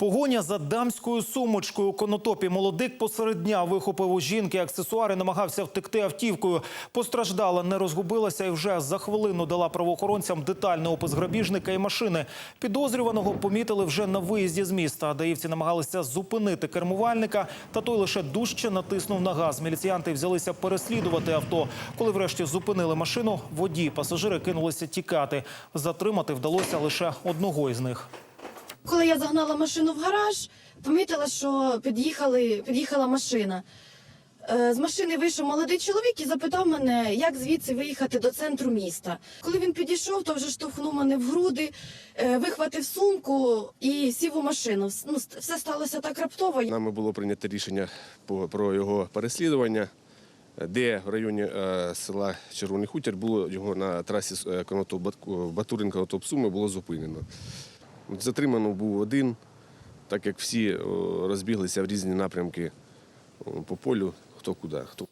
Погоня за дамською сумочкою у конотопі. Молодик посеред дня вихопив у жінки аксесуари, намагався втекти автівкою. Постраждала, не розгубилася і вже за хвилину дала правоохоронцям детальний опис грабіжника і машини. Підозрюваного помітили вже на виїзді з міста. Даївці намагалися зупинити кермувальника, та той лише дужче натиснув на газ. Міліціянти взялися переслідувати авто. Коли врешті зупинили машину, водій пасажири кинулися тікати. Затримати вдалося лише одного із них. Коли я загнала машину в гараж, помітила, що під'їхали, під'їхала машина. Е, З машини вийшов молодий чоловік і запитав мене, як звідси виїхати до центру міста. Коли він підійшов, то вже штовхнув мене в груди, е, вихватив сумку і сів у машину. Ну, все сталося так раптово. Нами було прийнято рішення про його переслідування, де в районі е, села Червоний Хутір було його на трасі е, Конотоп- Батурин Конотоп Суми було зупинено. Затримано був один, так як всі розбіглися в різні напрямки по полю, хто куди. Хто